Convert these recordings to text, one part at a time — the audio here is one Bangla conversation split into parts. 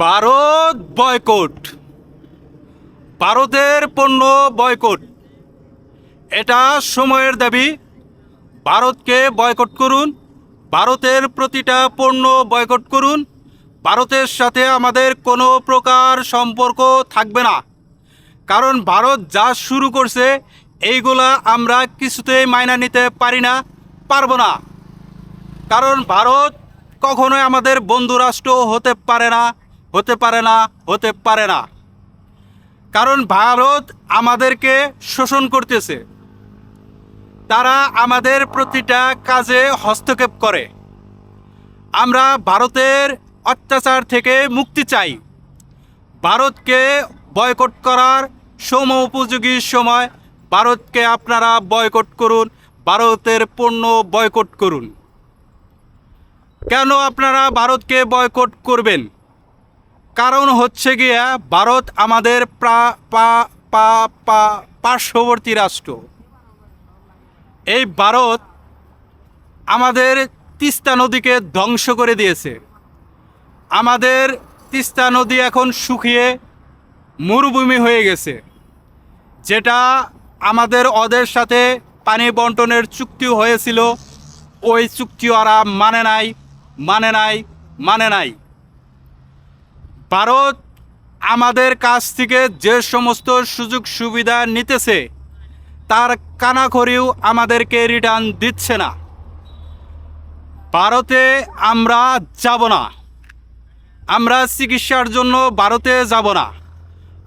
ভারত বয়কট। ভারতের পণ্য বয়কট। এটা সময়ের দাবি। ভারতকে বয়কট করুন। ভারতের প্রতিটা পণ্য বয়কট করুন। ভারতের সাথে আমাদের কোনো প্রকার সম্পর্ক থাকবে না। কারণ ভারত যা শুরু করছে, এইগুলা আমরা কিছুতেই মাইনা নিতে পারি না, পারব না। কারণ ভারত কখনোই আমাদের বন্ধু রাষ্ট্র হতে পারে না। হতে পারে না, হতে পারে না। কারণ ভারত আমাদেরকে শোষণ করতেছে। তারা আমাদের প্রতিটা কাজে হস্তক্ষেপ করে। আমরা ভারতের অত্যাচার থেকে মুক্তি চাই। ভারতকে বয়কট করার সম উপযোগী সময় ভারতকে আপনারা বয়কট করুন, ভারতের পণ্য বয়কট করুন। কেন আপনারা ভারতকে বয়কট করবেন? কারণ হচ্ছে গিয়া ভারত আমাদের প্রা- পা- পা- পা- পার্শ্ববর্তী রাষ্ট্র। এই ভারত আমাদের তিস্তা নদীকে ধ্বংস করে দিয়েছে। আমাদের তিস্তা নদী এখন শুকিয়ে মরুভূমি হয়ে গেছে। যেটা আমাদের ওদের সাথে পানি বন্টনের চুক্তি হয়েছিল। ওই চুক্তি ওরা মানে নাই মানে নাই মানে নাই। ভারত আমাদের কাছ থেকে যে সমস্ত সুযোগ সুবিধা নিতেছে, তার কানাখড়িও আমাদেরকে রিটার্ন দিচ্ছে না। ভারতে আমরা যাব না। আমরা চিকিৎসার জন্য ভারতে যাব না।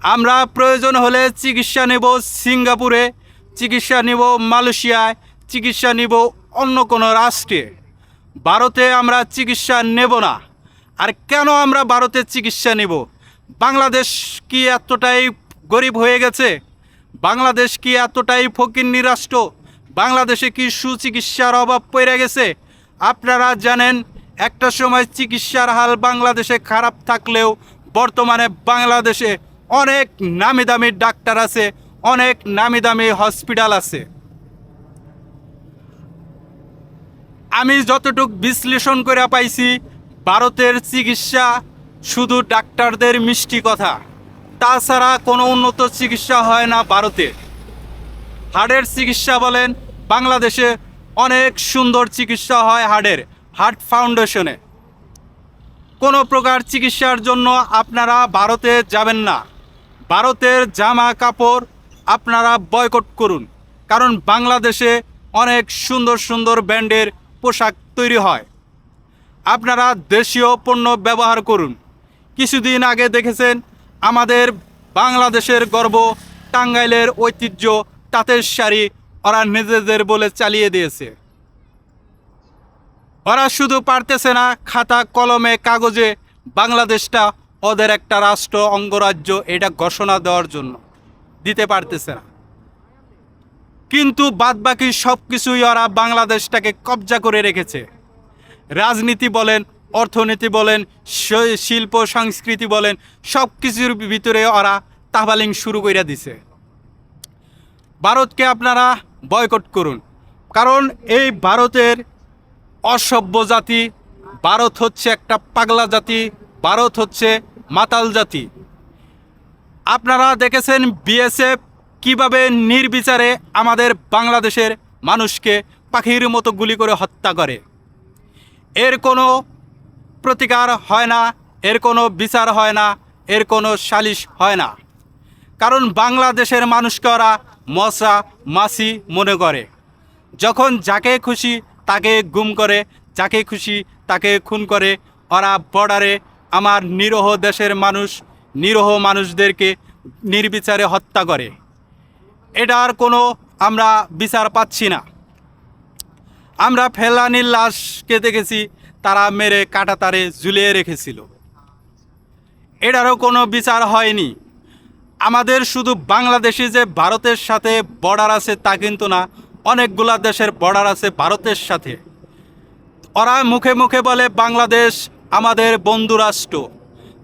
আমরা প্রয়োজন হলে চিকিৎসা নেব সিঙ্গাপুরে, চিকিৎসা নেব মালয়েশিয়ায়, চিকিৎসা নেব অন্য কোনো রাষ্ট্রে। ভারতে আমরা চিকিৎসা নেব না। আর কেন আমরা ভারতের চিকিৎসা নিব? বাংলাদেশ কি এতটাই গরিব হয়ে গেছে? বাংলাদেশ কি এতটাই ফকিন্নি রাষ্ট্র? বাংলাদেশে কি সুচিকিৎসার অভাব পড়ে গেছে? আপনারা জানেন, একটা সময় চিকিৎসার হাল বাংলাদেশে খারাপ থাকলেও বর্তমানে বাংলাদেশে অনেক নামি দামি ডাক্তার আছে, অনেক নামি দামি হসপিটাল আছে। আমি যতটুক বিশ্লেষণ করে পাইছি ভারতের চিকিৎসা শুধু ডাক্তারদের মিষ্টি কথা। তাছাড়া কোনো উন্নত চিকিৎসা হয় না ভারতে। হার্টের চিকিৎসা বলেন, বাংলাদেশে অনেক সুন্দর চিকিৎসা হয় হার্টের হার্ট ফাউন্ডেশনে। কোনো প্রকার চিকিৎসার জন্য আপনারা ভারতে যাবেন না। ভারতের জামা কাপড় আপনারা বয়কট করুন, কারণ বাংলাদেশে অনেক সুন্দর সুন্দর ব্র্যান্ডের পোশাক তৈরি হয়। আপনারা দেশীয় পণ্য ব্যবহার করুন। কিছুদিন আগে দেখেছেন, আমাদের বাংলাদেশের গর্ব টাঙ্গাইলের ঐতিহ্য তাঁতের শাড়ি ওরা নিজেদের বলে চালিয়ে দিয়েছে। ওরা শুধু পারতেছে না, খাতা, কলমে, কাগজে বাংলাদেশটা ওদের একটা রাষ্ট্র, অঙ্গরাজ্য, এটা ঘোষণা দেওয়ার জন্য দিতে পারতেছে না। কিন্তু বাদবাকি সব কিছুই ওরা বাংলাদেশটাকে কবজা করে রেখেছে। রাজনীতি বলেন, অর্থনীতি বলেন শিল্প, সংস্কৃতি বলেন সব কিছুর ভিতরে ওরা তাহবালিং শুরু করে দিছে। ভারতকে আপনারা বয়কট করুন, কারণ এই ভারতের অসভ্য জাতি, ভারত হচ্ছে একটা পাগলা জাতি, ভারত হচ্ছে মাতাল জাতি। আপনারা দেখেছেন বিএসএফ কীভাবে নির্বিচারে আমাদের বাংলাদেশের মানুষকে পাখির মতো গুলি করে হত্যা করে। এর কোনো প্রতিকার হয় না, এর কোনো বিচার হয় না, এর কোনো সালিশ হয় না। কারণ বাংলাদেশের মানুষকে ওরা মশা মাসি মনে করে। যখন যাকে খুশি তাকে গুম করে, যাকে খুশি তাকে খুন করে, ওরা বর্ডারে আমার নিরহ দেশের মানুষ, নিরহ মানুষদেরকে নির্বিচারে হত্যা করে। এটার কোনো আমরা বিচার পাচ্ছি না। আমরা ফেলানির লাশকে দেখেছি, তারা মেরে কাটা তারে ঝুলিয়ে রেখেছিল। এটারও কোনো বিচার হয়নি। আমাদের শুধু বাংলাদেশে যে ভারতের সাথে বর্ডার আছে তা কিন্তু না, অনেকগুলা দেশের বর্ডার আছে ভারতের সাথে। ওরা মুখে মুখে বলে, বাংলাদেশ আমাদের বন্ধু রাষ্ট্র।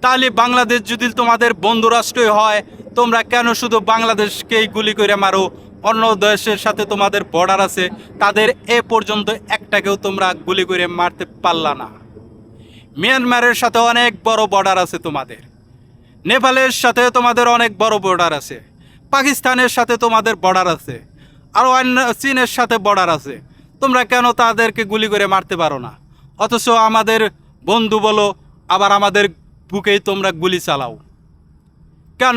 তাহলে বাংলাদেশ যদি তোমাদের বন্ধু রাষ্ট্রই হয়, তোমরা কেন শুধু বাংলাদেশকেই গুলি করে মারো? অন্য দেশের সাথে তোমাদের বর্ডার আছে, তাদের এ পর্যন্ত একটাকেও তোমরা গুলি করে মারতে পারলা না। মিয়ানমারের সাথে অনেক বড় বর্ডার আছে তোমাদের। নেপালের সাথে তোমাদের অনেক বড় বর্ডার আছে। পাকিস্তানের সাথে তোমাদের বর্ডার আছে। আরও অন্য চীনের সাথে বর্ডার আছে। তোমরা কেন তাদেরকে গুলি করে মারতে পারো না? অথচ আমাদের বন্ধু বলো, আবার আমাদের বুকেই তোমরা গুলি চালাও। কেন?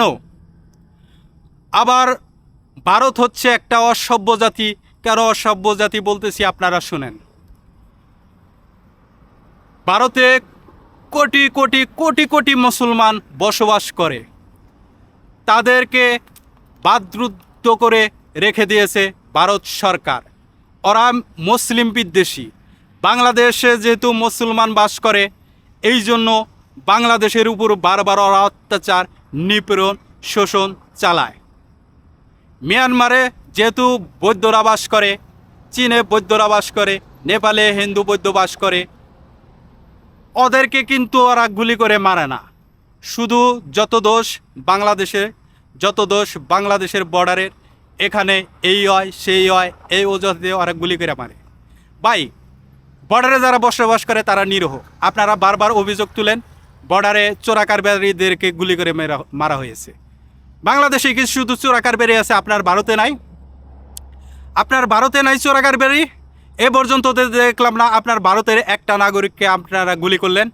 আবার ভারত হচ্ছে একটা অসভ্য জাতি। কেন অসভ্য জাতি বলতেছি আপনারা শুনেন। ভারতে কোটি কোটি কোটি কোটি মুসলমান বসবাস করে। তাদেরকে বাদ্রুদ্ধ করে রেখে দিয়েছে ভারত সরকার। ওরা মুসলিম বিদ্বেষী। বাংলাদেশে যেহেতু মুসলমান বাস করে, এই জন্য বাংলাদেশের উপর বারবার ওরা অত্যাচার, নিপীড়ন, শোষণ চালায়। মিয়ানমারে যেহেতু বৌদ্ধরা বাস করে, চীনে বৌদ্ধরা বাস করে, নেপালে হিন্দু বৌদ্ধ বাস করে, ওদেরকে কিন্তু ওরা গুলি করে মারে না। শুধু যত দোষ বাংলাদেশে, যত দোষ বাংলাদেশের বর্ডারের এখানে এই হয়, সেই হয়, এই ওজনে ওরা গুলি করে মারে। ভাই, বর্ডারে যারা বসবাস করে তারা নিরহ। আপনারা বারবার অভিযোগ তুলেন, বর্ডারে চোরাকারবারীদেরকে গুলি করে মেরা, মারা হয়েছে। বাংলাদেশে কি শুধু চোরাকার বেরিয়ে আছে, আপনার ভারতে নাই। আপনার ভারতে নাই চোরাকার বেরি এ পর্যন্ত দেখলাম না, আপনার ভারতের একটা নাগরিককে আপনারা গুলি করলেন।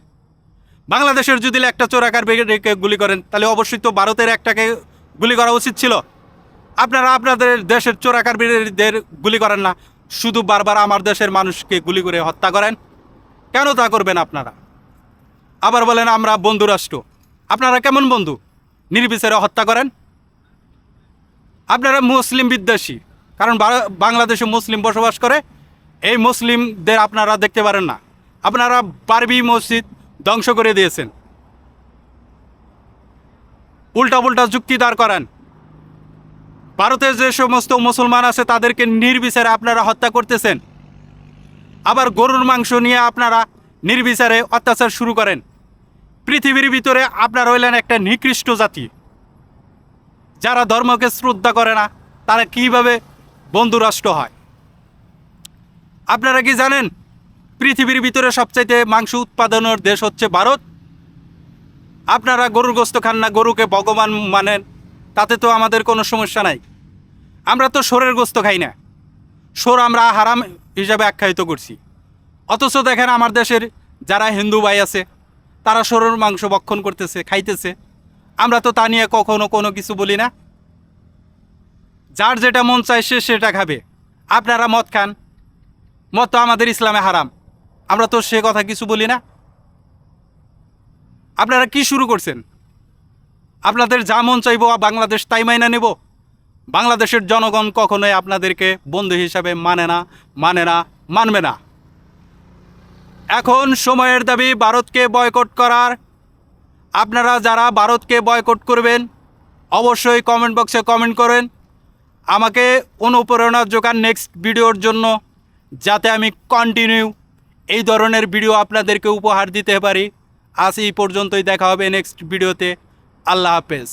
বাংলাদেশের যদি একটা চোরাকার বেরিকে গুলি করেন, তাহলে অবশ্যই তো ভারতের একটাকে গুলি করা উচিত ছিল। আপনারা আপনাদের দেশের চোরাকার বেরিদের গুলি করেন না, শুধু বারবার আমার দেশের মানুষকে গুলি করে হত্যা করেন। কেন তা করবেন আপনারা? আবার বলেন, আমরা বন্ধু রাষ্ট্র আপনারা কেমন বন্ধু? নির্বিচারে হত্যা করেন? আপনারা মুসলিম বিদ্বেষী, কারণ বাংলাদেশে মুসলিম বসবাস করে, এই মুসলিমদের আপনারা দেখতে পারেন না। আপনারা বারবি মসজিদ ধ্বংস করে দিয়েছেন। উল্টা উল্টা যুক্তি দাঁড় করান। ভারতের যে সমস্ত মুসলমান আছে, তাদেরকে নির্বিচারে আপনারা হত্যা করতেছেন। আবার গরুর মাংস নিয়ে আপনারা নির্বিচারে অত্যাচার শুরু করেন। পৃথিবীর ভিতরে আপনারা হইলেন একটা নিকৃষ্ট জাতি। যারা ধর্মকে শ্রদ্ধা করে না, তারা কীভাবে বন্ধুরাষ্ট্র হয়? আপনারা কি জানেন পৃথিবীর ভিতরে সবচাইতে মাংস উৎপাদনের দেশ হচ্ছে ভারত? আপনারা গরুর গোস্ত খান না, গরুকে ভগবান মানেন, তাতে তো আমাদের কোনো সমস্যা নাই। আমরা তো সোরের গোস্ত খাই না। সোর আমরা হারাম হিসাবে আখ্যায়িত করছি। অথচ দেখেন আমার দেশের যারা হিন্দু ভাই আছে, তারা সরুর মাংস ভক্ষণ করতেছে, খাইতেছে। আমরা তো তা নিয়ে কখনো কোনো কিছু বলি না। যার যেটা মন চায় সে সেটা খাবে। আপনারা মদ খান। মদ তো আমাদের ইসলামে হারাম। আমরা তো সে কথা কিছু বলি না। আপনারা কি শুরু করছেন? আপনাদের যা মন চাইব বাংলাদেশ তাই মাইনা নেব। বাংলাদেশের জনগণ কখনোই আপনাদেরকে বন্ধু হিসাবে মানে না মানে না, মানবে না। এখন সময়ের দাবি ভারতকে বয়কট করার আপনারা যারা ভারতকে বয়কট করবেন, অবশ্যই কমেন্ট বক্সে কমেন্ট করেন। আমাকে অনুপ্রেরণা যোগান নেক্সট ভিডিওর জন্য, যাতে আমি কন্টিনিউ এই ধরনের ভিডিও আপনাদেরকে উপহার দিতে পারি। আজ এই পর্যন্তই দেখা হবে নেক্সট ভিডিওতে আল্লাহ হাফেজ।